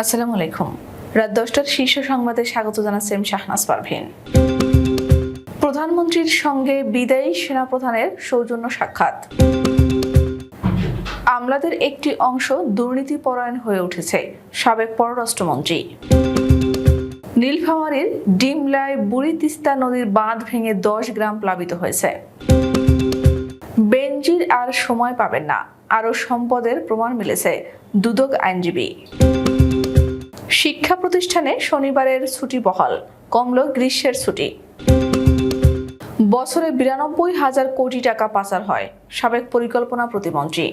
আসসালামু আলাইকুম। রাত দশটার শীর্ষ সংবাদে স্বাগত জানাচ্ছেন শাহনাজ পারভিন। প্রধানমন্ত্রীর সঙ্গে বিদায়ী সেনাপ্রধানের সৌজন্য সাক্ষাৎ। আমলাদের একটি অংশ দুর্নীতি পরায়ণ হয়ে উঠেছে, সাবেক পররাষ্ট্রমন্ত্রী। নীলফামারীর ডিমলায় বুড়ি তিস্তা নদীর বাঁধ ভেঙে দশ গ্রাম প্লাবিত হয়েছে। বেনজির আর সময় পাবেন না, আরও সম্পদের প্রমাণ মিলেছে দুদক আইনজীবী। শিক্ষা প্রতিষ্ঠানে শনিবারের ছুটি বহাল, কমল গ্রীষ্মের ছুটি। বছরে বিরানব্বই হাজার কোটি টাকা পাচার হয়, সাবেক পরিকল্পনা প্রতিমন্ত্রী।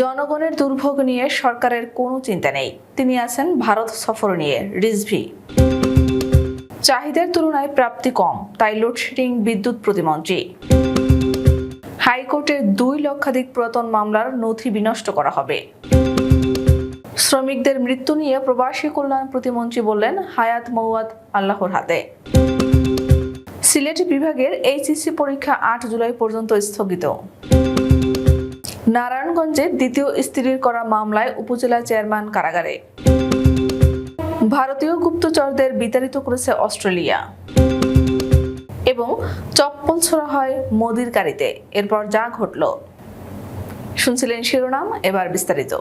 জনগণের দুর্ভোগ নিয়ে সরকারের কোনো চিন্তা নেই, তিনি আছেন ভারত সফর নিয়ে রিজভি। চাহিদার তুলনায় প্রাপ্তি কম, তাই লোডশেডিং বিদ্যুৎ প্রতিমন্ত্রী। হাইকোর্টের দুই লক্ষাধিক পুরাতন মামলার নথি বিনষ্ট করা হবে। শ্রমিকদের মৃত্যু নিয়ে প্রবাসী কল্যাণ প্রতিমন্ত্রী বললেন, হায়াত মৌয়াদ আল্লাহর হাতে। সিলেট বিভাগের এইচএসসি পরীক্ষা আট জুলাই পর্যন্ত স্থগিত। নারায়ণগঞ্জে দ্বিতীয় স্ত্রীর করা মামলায় উপজেলা চেয়ারম্যান কারাগারে। ভারতীয় গুপ্তচরদের বিতাড়িত করেছে অস্ট্রেলিয়া। এবং চপ্পল ছোড়া হয় মোদির গাড়িতে। এরপর যা ঘটল। শুনছিলেন শিরোনাম, এবার বিস্তারিত।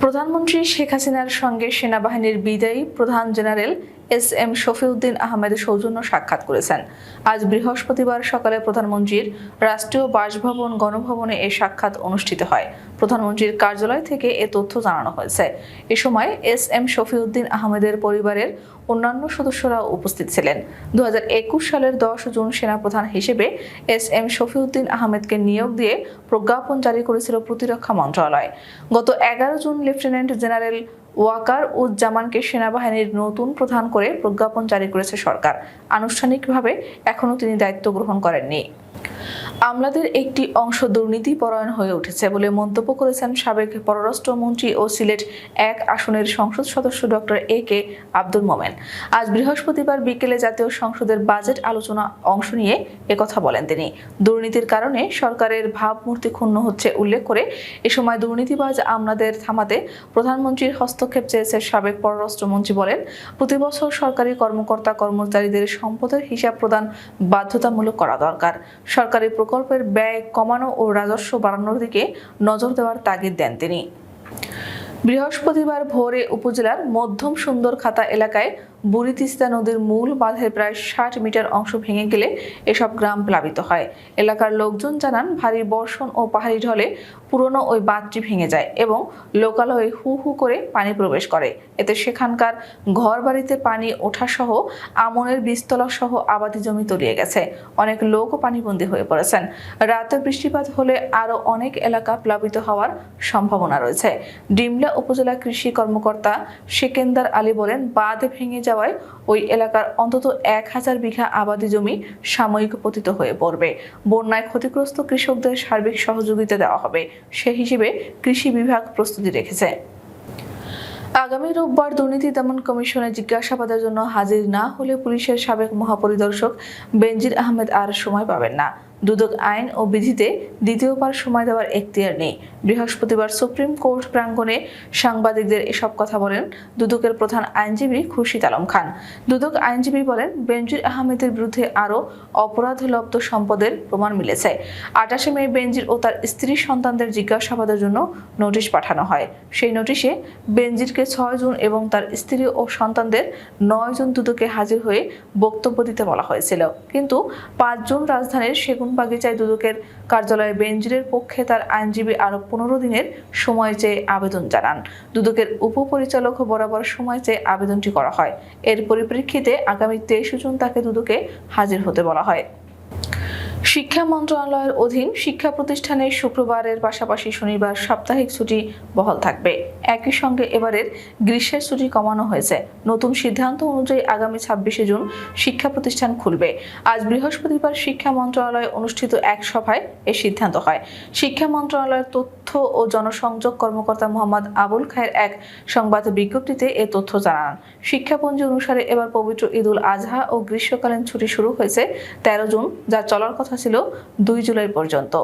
প্রধানমন্ত্রী শেখ হাসিনার সঙ্গে সেনাবাহিনীর বিদায়ী প্রধান general S M Shafiuddin Ahmed সৌজন্য সাক্ষাৎ করেছেন। আজ বৃহস্পতিবার সকালে প্রধানমন্ত্রীর রাষ্ট্রীয় বাসভবন গণভবনে এই সাক্ষাৎ অনুষ্ঠিত হয়। প্রধানমন্ত্রীর কার্যালয় থেকে এ তথ্য জানানো হয়েছে। এ সময় এস এম শফিউদ্দিন আহমেদের পরিবারের অন্যান্য সদস্যরা উপস্থিত ছিলেন। দু হাজার একুশ সালের দশ জুন সেনাপ্রধান হিসেবে এস এম শফিউদ্দিন আহমেদকে নিয়োগ দিয়ে প্রজ্ঞাপন জারি করেছিল প্রতিরক্ষা মন্ত্রণালয়। গত এগারো জুন লেফটেন্যান্ট জেনারেল ওয়াকার উজ্জামানকে সেনাবাহিনীর নতুন প্রধান করে প্রজ্ঞাপন জারি করেছে সরকার। আনুষ্ঠানিকভাবে এখনও তিনি দায়িত্ব গ্রহণ করেননি। আমলাদের একটি অংশ দুর্নীতি পরায়ণ হয়ে উঠেছে বলে মন্তব্য করেছেন সাবেক পররাষ্ট্রমন্ত্রী ও সিলেট এক আসনের সংসদ সদস্য ডক্টর এ কে আব্দুল মোমেন। আজ বৃহস্পতিবার বিকেলে জাতীয় সংসদের বাজেট আলোচনা অংশ নিয়ে একথা বলেন তিনি। দুর্নীতির কারণে সরকারের ভাবমূর্তি ক্ষুণ্ণ হচ্ছে উল্লেখ করে এ সময় দুর্নীতিবাজ আমলাদের থামাতে প্রধানমন্ত্রীর হস্তক্ষেপ চেয়েছে সাবেক পররাষ্ট্রমন্ত্রী বলেন, প্রতি বছর সরকারি কর্মকর্তা কর্মচারীদের সম্পদের হিসাব প্রদান বাধ্যতামূলক করা দরকার। সরকারি প্রকল্পের ব্যয় কমানো ও রাজস্ব বাড়ানোর দিকে নজর দেওয়ার তাগিদ দেন তিনি। বৃহস্পতিবার ভোরে উপজেলার মধ্যম সুন্দর খাতা এলাকায় বুড়ি তিস্তা নদীর মূল বাঁধের প্রায় ষাট মিটার অংশ ভেঙে গেলে এসব গ্রাম প্লাবিত হয়। এলাকার লোকজন জানান, ভারী বর্ষণ ও পাহাড়ি ঢলে পুরনো ওই বাঁধটি ভেঙে যায় এবং লোকালয়ে হু হু করে পানি প্রবেশ করে। এতে সেখানকার ঘর বাড়িতে পানি ওঠা সহ আমনের বীজতলা সহ আবাদি জমি তলিয়ে গেছে। অনেক লোকও পানিবন্দী হয়ে পড়েছেন। রাতে বৃষ্টিপাত হলে আরও অনেক এলাকা প্লাবিত হওয়ার সম্ভাবনা রয়েছে। ডিমলা উপজেলা কৃষি কর্মকর্তা সেকেন্দার আলী বলেন, বাঁধ ভেঙে যাওয়ায় ওই এলাকার অন্তত এক হাজার বিঘা আবাদি জমি সাময়িক পতিত হয়ে পড়বে। বন্যায় ক্ষতিগ্রস্ত কৃষকদের সার্বিক সহযোগিতা দেওয়া হবে। সে হিসেবে কৃষি বিভাগ প্রস্তুতি রেখেছে। আগামী রোববার দুর্নীতি দমন কমিশনে জিজ্ঞাসাবাদের জন্য হাজির না হলে পুলিশের সাবেক মহাপরিদর্শক বেনজির আহমেদ আর সময় পাবেন না। দুদক আইন ও বিধিতে দ্বিতীয়বার সময় দেওয়ার এখতিয়ার নেই। বৃহস্পতিবার সুপ্রিম কোর্ট প্রাঙ্গণে সাংবাদিকদের এসব কথা বলেন দুদকের প্রধান আইনজীবী খুরশিদ আলম খান। দুদক আইনজীবী বলেন, বেনজির আহমেদের বিরুদ্ধে আরও অপরাধলব্ধ সম্পদের প্রমাণ মিলেছে। আটাশে মে বেনজির ও তার স্ত্রী সন্তানদের জিজ্ঞাসাবাদের জন্য নোটিশ পাঠানো হয়। সেই নোটিশে বেনজিরকে ছয় জুন এবং তার স্ত্রী ও সন্তানদের নয় জুন দুদকে হাজির হয়ে বক্তব্য দিতে বলা হয়েছিল। কিন্তু পাঁচ জুন রাজধানীর সেগুন বাগিচায় দুদকের কার্যালয়ে বেনজিরের পক্ষে তার আইনজীবী আরও পনেরো দিনের সময় চেয়ে আবেদন জানান। দুদকের উপপরিচালক বরাবর সময় চেয়ে আবেদনটি করা হয়। এর পরিপ্রেক্ষিতে আগামী তেইশে জুন তাকে দুদকে হাজির হতে বলা হয়। শিক্ষা মন্ত্রণালয়ের অধীন শিক্ষা প্রতিষ্ঠানে শুক্রবারের পাশাপাশি শনিবার সাপ্তাহিক ছুটি বহাল থাকবে। একই সঙ্গে এবারের গ্রীষ্মের ছুটি কমানো হয়েছে। নতুন সিদ্ধান্ত অনুযায়ী আগামী ছাব্বিশে জুন শিক্ষা প্রতিষ্ঠান খুলবে। আজ বৃহস্পতিবার শিক্ষা মন্ত্রণালয়ে অনুষ্ঠিত এক সভায় এ সিদ্ধান্ত হয়। শিক্ষা মন্ত্রণালয়ের তথ্য ও জনসংযোগ কর্মকর্তা মোহাম্মদ আবুল খায়ের এক সংবাদ বিজ্ঞপ্তিতে এ তথ্য জানান। শিক্ষাপঞ্জি অনুসারে এবার পবিত্র ঈদুল আজহা ও গ্রীষ্মকালীন ছুটি শুরু হয়েছে তেরো জুন, যা চলার কথা ছিল দুই জুলাই পর্যন্ত।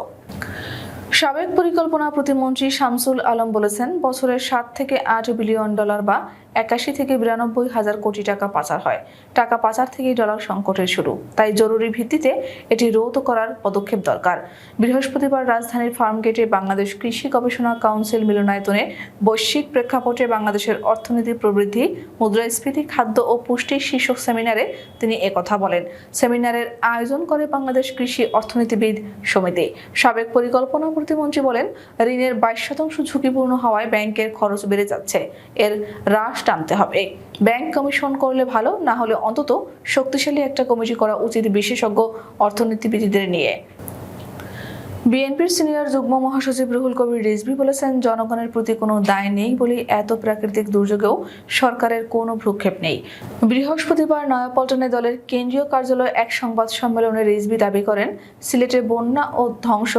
সাবেক পরিকল্পনা প্রতিমন্ত্রী শামসুল আলম বলেছেন বছরে সাত থেকে আট বিলিয়ন ডলার বা একাশি থেকে বিরানব্বই হাজার কোটি টাকা পাচার হয়। টাকা পাচার থেকেই ডলার সংকটের শুরু। তাই জরুরি ভিত্তিতে এটি রোধ করার পদক্ষেপ দরকার। বৃহস্পতিবার রাজধানীর ফার্মগেটে বাংলাদেশ কৃষি গবেষণা কাউন্সিল মিলনায়তনে বৈশ্বিক প্রেক্ষাপটে বাংলাদেশের অর্থনীতি প্রবৃদ্ধি, মুদ্রাস্ফীতি, খাদ্য ও পুষ্টি শীর্ষক সেমিনারে তিনি একথা বলেন। সেমিনারের আয়োজন করে বাংলাদেশ কৃষি অর্থনীতিবিদ সমিতি। সাবেক পরিকল্পনা প্রতিমন্ত্রী বলেন, ঋণের বাইশ শতাংশ ঝুঁকিপূর্ণ হওয়ায় ব্যাংকের খরচ বেড়ে যাচ্ছে। এর হ্রাস টানতে হবে। ব্যাংক কমিশন করলে ভালো, না হলে অন্তত শক্তিশালী একটা কমিটি করা উচিত বিশেষজ্ঞ অর্থনীতিবিদদের নিয়ে। বিএনপির সিনিয়র যুগ্ম মহাসচিব রুহুল কবির রিজভি বলেছেন, জনগণের প্রতি কোনো দায় নেই বলে এত প্রাকৃতিক দুর্যোগেও সরকারের কোনো ভ্রুক্ষেপ নেই। বৃহস্পতিবার নয়াপল্টনে দলের কেন্দ্রীয় কার্যালয়ে এক সংবাদ সম্মেলনে রিজভি দাবি করেন, সিলেটে বন্যা ও ধ্বংস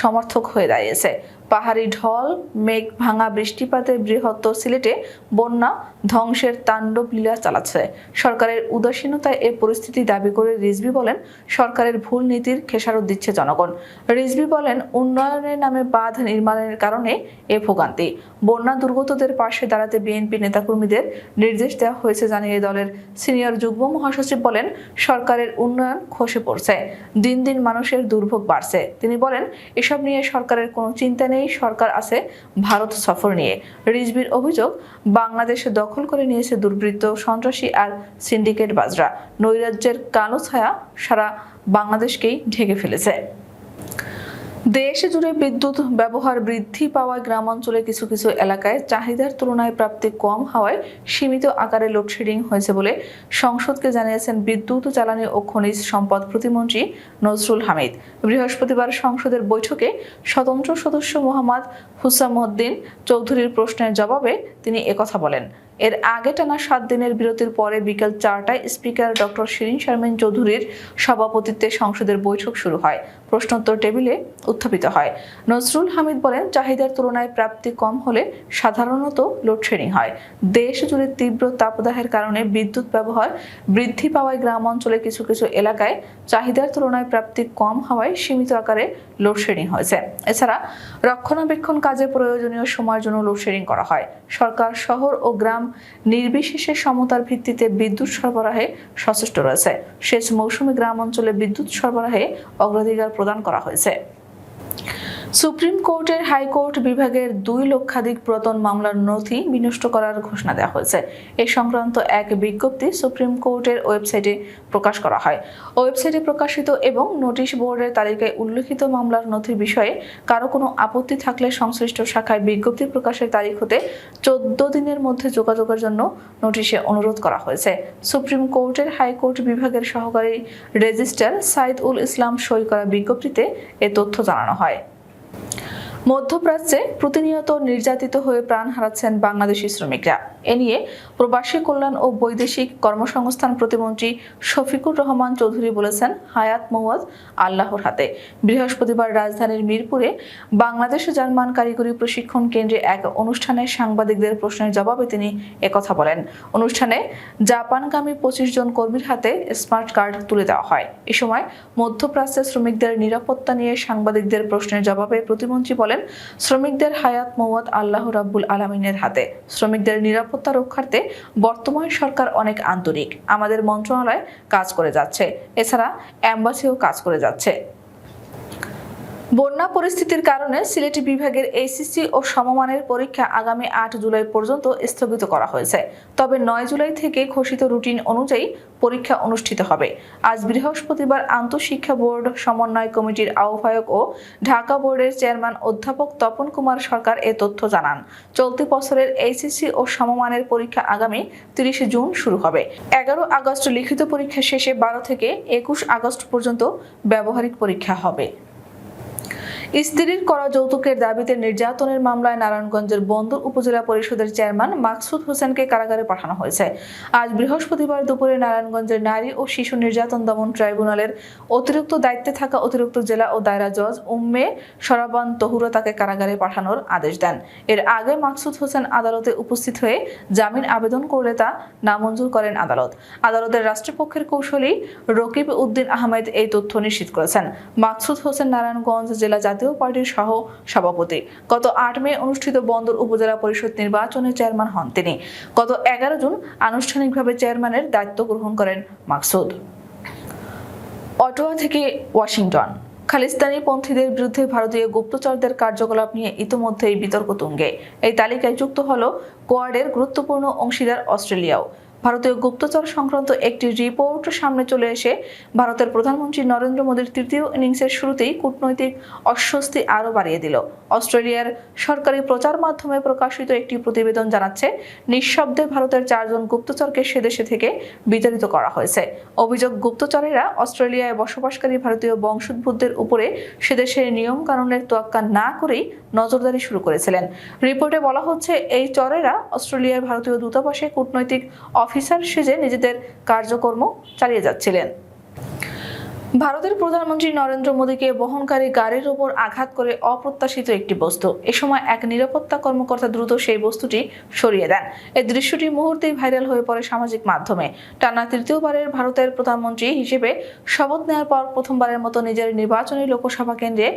সমর্থক হয়ে দাঁড়িয়েছে। পাহাড়ি ঢল, মেঘ ভাঙা বৃষ্টিপাতে বৃহত্তর সিলেটে বন্যা ধ্বংসের তাণ্ডব লীলা চালাচ্ছে। সরকারের উদাসীনতায় এ পরিস্থিতি দাবি করে রিজভি বলেন, সরকারের ভুল নীতির খেসারত দিচ্ছে জনগণ। রিজভি বলেন, উন্নয়নের নামে বাঁধ নির্মাণের কারণে এ ভোগান্তি। বন্যা দুর্গতদের পাশে দাঁড়াতে বিএনপি নেতাকর্মীদের নির্দেশ দেওয়া হয়েছে জানিয়ে দলের সিনিয়র যুগ্ম মহাসচিব বলেন, সরকারের উন্নয়ন খসে পড়ছে। দিন দিন মানুষের দুর্ভোগ বাড়ছে। তিনি বলেন, এসব নিয়ে সরকারের কোনো চিন্তা নেই সরকার আছে ভারত সফর নিয়ে। রিজবির অভিযোগ, বাংলাদেশে দখল করে নিয়েছে দুর্বৃত্ত সন্ত্রাসী আর সিন্ডিকেট বাজরা। নৈরাজ্যের কালো ছায়া সারা বাংলাদেশকেই ঢেকে ফেলেছে। দেশ জুড়ে বিদ্যুৎ ব্যবহার বৃদ্ধি পাওয়ায় গ্রামাঞ্চলে কিছু কিছু এলাকায় চাহিদার তুলনায় প্রাপ্তি কম হওয়ায় সীমিত আকারে লোডশেডিং হয়েছে বলে সংসদকে জানিয়েছেন বিদ্যুৎ, জ্বালানি ও খনিজ সম্পদ প্রতিমন্ত্রী নজরুল হামিদ। বৃহস্পতিবার সংসদের বৈঠকে স্বতন্ত্র সদস্য মোহাম্মদ হুসামউদ্দিন চৌধুরীর প্রশ্নের জবাবে তিনি একথা বলেন। এর আগে টানা সাত দিনের বিরতির পরে বিকেল চারটায় স্পিকার ডক্টর শিরিন শারমিন চৌধুরীর সভাপতিত্বে সংসদের বৈঠক শুরু হয়। প্রশ্নোত্তর টেবিলে উত্থাপিত হয়। নজরুল হামিদ বলেন, চাহিদার তুলনায় প্রাপ্তি কম হলে সাধারণত লোডশেডিং হয়। দেশ জুড়ে তীব্র তাপদাহের কারণে বিদ্যুৎ ব্যবহার বৃদ্ধি পাওয়ায় গ্রাম অঞ্চলে কিছু কিছু এলাকায় চাহিদার তুলনায় প্রাপ্তি কম হওয়ায় সীমিত আকারে লোডশেডিং হয়েছে। এছাড়া রক্ষণাবেক্ষণ কাজে প্রয়োজনীয় সময়ের জন্য লোডশেডিং করা হয়। সরকার, শহর ও গ্রাম নির্বিশেষে সমতার ভিত্তিতে বিদ্যুৎ সরবরাহে সচেষ্ট রয়েছে। সেচ মৌসুমী গ্রাম অঞ্চলে বিদ্যুৎ সরবরাহে অগ্রাধিকার প্রদান করা হয়েছে। সুপ্রিম কোর্টের হাইকোর্ট বিভাগের দুই লক্ষাধিক পুরাতন মামলার নথি বিনষ্ট করার ঘোষণা দেওয়া হয়েছে। এ সংক্রান্ত এক বিজ্ঞপ্তি সুপ্রিম কোর্টের ওয়েবসাইটে প্রকাশ করা হয়। ওয়েবসাইটে প্রকাশিত এবং নোটিশ বোর্ডের তালিকায় উল্লেখিত মামলার নথির বিষয়ে কারও কোনো আপত্তি থাকলে সংশ্লিষ্ট শাখায় বিজ্ঞপ্তি প্রকাশের তারিখ হতে চোদ্দ দিনের মধ্যে যোগাযোগের জন্য নোটিশে অনুরোধ করা হয়েছে। সুপ্রিম কোর্টের হাইকোর্ট বিভাগের সহকারী রেজিস্ট্রার সাইদ উল ইসলাম সই করা বিজ্ঞপ্তিতে এ তথ্য জানানো হয়। মধ্যপ্রাচ্যে প্রতিনিয়ত নির্যাতিত হয়ে প্রাণ হারাচ্ছেন বাংলাদেশি শ্রমিকরা। এ নিয়ে প্রবাসী কল্যাণ ও বৈদেশিক কর্মসংস্থান প্রতিমন্ত্রী শফিকুর রহমান চৌধুরী বলেছেন, হায়াত মৌয়াদ আল্লাহর হাতে। বৃহস্পতিবার রাজধানীর মিরপুরে বাংলাদেশ জার্মান কারিগরি প্রশিক্ষণ কেন্দ্রে এক অনুষ্ঠানে সাংবাদিকদের প্রশ্নের জবাবে তিনি একথা বলেন, অনুষ্ঠানে জাপানগামী পঁচিশ জন কর্মীর হাতে স্মার্ট কার্ড তুলে দেওয়া হয়। এ সময় মধ্যপ্রাচ্যের শ্রমিকদের নিরাপত্তা নিয়ে সাংবাদিকদের প্রশ্নের জবাবে প্রতিমন্ত্রী বলেন, শ্রমিকদের হায়াত মৌয়াদ আল্লাহ রাব্বুল আলমিনের হাতে। শ্রমিকদের নিরাপত্তা রক্ষার্থে বর্তমান সরকার অনেক আন্তরিক। আমাদের মন্ত্রণালয় কাজ করে যাচ্ছে। এছাড়া অ্যাম্বাসিও কাজ করে যাচ্ছে। বন্যা পরিস্থিতির কারণে সিলেট বিভাগের এইচএসসি ও সমমানের পরীক্ষা আগামী আট জুলাই পর্যন্ত স্থগিত করা হয়েছে। তবে নয় জুলাই থেকে ঘোষিত রুটিন অনুযায়ী পরীক্ষা অনুষ্ঠিত হবে। আজ বৃহস্পতিবার আন্তঃশিক্ষা বোর্ড, সমন্বয় কমিটির আহ্বায়ক ও ঢাকা বোর্ডের চেয়ারম্যান অধ্যাপক তপন কুমার সরকার এ তথ্য জানান। চলতি বছরের এইচএসসি ও সমমানের পরীক্ষা আগামী তিরিশে জুন শুরু হবে। এগারো আগস্ট লিখিত পরীক্ষা শেষে বারো থেকে একুশ আগস্ট পর্যন্ত ব্যবহারিক পরীক্ষা হবে। স্ত্রীর করা যৌতুকের দাবিতে নির্যাতনের মামলায় নারায়ণগঞ্জের বন্দর উপজেলা পরিষদের চেয়ারম্যান মাকসুদ হোসেনকে কারাগারে পাঠানো হয়েছে। আজ বৃহস্পতিবার দুপুরে নারায়ণগঞ্জের নারী ও শিশু নির্যাতন দমন ট্রাইব্যুনালের অতিরিক্ত দায়িত্বে থাকা অতিরিক্ত জেলা ও দায়রা জজ উম্মে সরাবান তহুরা তাকে কারাগারে পাঠানোর আদেশ দেন। এর আগে মাকসুদ হোসেন আদালতে উপস্থিত হয়ে জামিন আবেদন করলে তা নামঞ্জুর করেন আদালত। আদালতের রাষ্ট্রপক্ষের কৌশলী রকিব উদ্দিন আহমেদ এই তথ্য নিশ্চিত করেছেন। মাকসুদ হোসেন নারায়ণগঞ্জ জেলা জাতীয় জাতীয় পার্টির সহ সভাপতি। গত আট মে অনুষ্ঠিত বন্দর উপজেলা পরিষদ নির্বাচনে চেয়ারম্যান হন তিনি। গত এগারো জুন আনুষ্ঠানিকভাবে চেয়ারম্যানের দায়িত্ব গ্রহণ করেন মাকসুদ। অটোয়া থেকে ওয়াশিংটন। খালিস্তানি পন্থীদের বিরুদ্ধে ভারতীয় গুপ্তচরদের কার্যকলাপ নিয়ে ইতোমধ্যেই বিতর্ক তুঙ্গে। এই তালিকায় যুক্ত হল কোয়াডের গুরুত্বপূর্ণ অংশীদার অস্ট্রেলিয়াও। ভারতীয় গুপ্তচর সংক্রান্ত একটি রিপোর্ট সামনে চলে এসে ভারতের প্রধানমন্ত্রী নরেন্দ্র মোদীর তৃতীয় ইনিংসের শুরুতেই কূটনৈতিক অস্বস্তি আরও বাড়িয়ে দিল। অস্ট্রেলিয়ার সরকারি প্রচার মাধ্যমে প্রকাশিত একটি প্রতিবেদন জানাচ্ছে, নিঃশব্দে ভারতের চারজন গুপ্তচরকে সেদেশে থেকে বিতাড়িত করা হয়েছে। অভিযোগ, গুপ্তচরেরা অস্ট্রেলিয়ায় বসবাসকারী ভারতীয় বংশোদ্ভূতদের উপরে সেদেশের নিয়ম কানুনের তোয়াক্কা না করেই নজরদারি শুরু করেছিলেন। রিপোর্টে বলা হচ্ছে, এই চরেরা অস্ট্রেলিয়ার ভারতীয় দূতাবাসে কূটনৈতিক অফিসার সেজে নিজেদের কার্যকর্ম চালিয়ে যাচ্ছিলেন। ভারতের প্রধানমন্ত্রী নরেন্দ্র মোদীকে বহনকারী গাড়ির ওপর আঘাত করে অপ্রত্যাশিত একটি বস্তু। এ সময় এক নিরাপত্তা কর্মকর্তা দ্রুত সেই বস্তুটি সরিয়ে দেন। এই দৃশ্যটি মুহূর্তেই ভাইরাল হয়ে পড়ে সামাজিক মাধ্যমে। টানা তৃতীয়বারের ভারতের প্রধানমন্ত্রী হিসেবে শপথ নেওয়ার পর প্রথমবারের মতো নিজের নির্বাচনী লোকসভা কেন্দ্রে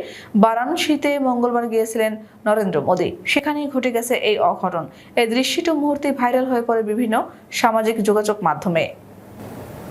বারাণসীতে মঙ্গলবার গিয়েছিলেন নরেন্দ্র মোদী। সেখানেই ঘটে গেছে এই অঘটন। এই দৃশ্যটি মুহূর্তেই ভাইরাল হয়ে পড়ে বিভিন্ন সামাজিক যোগাযোগ মাধ্যমে।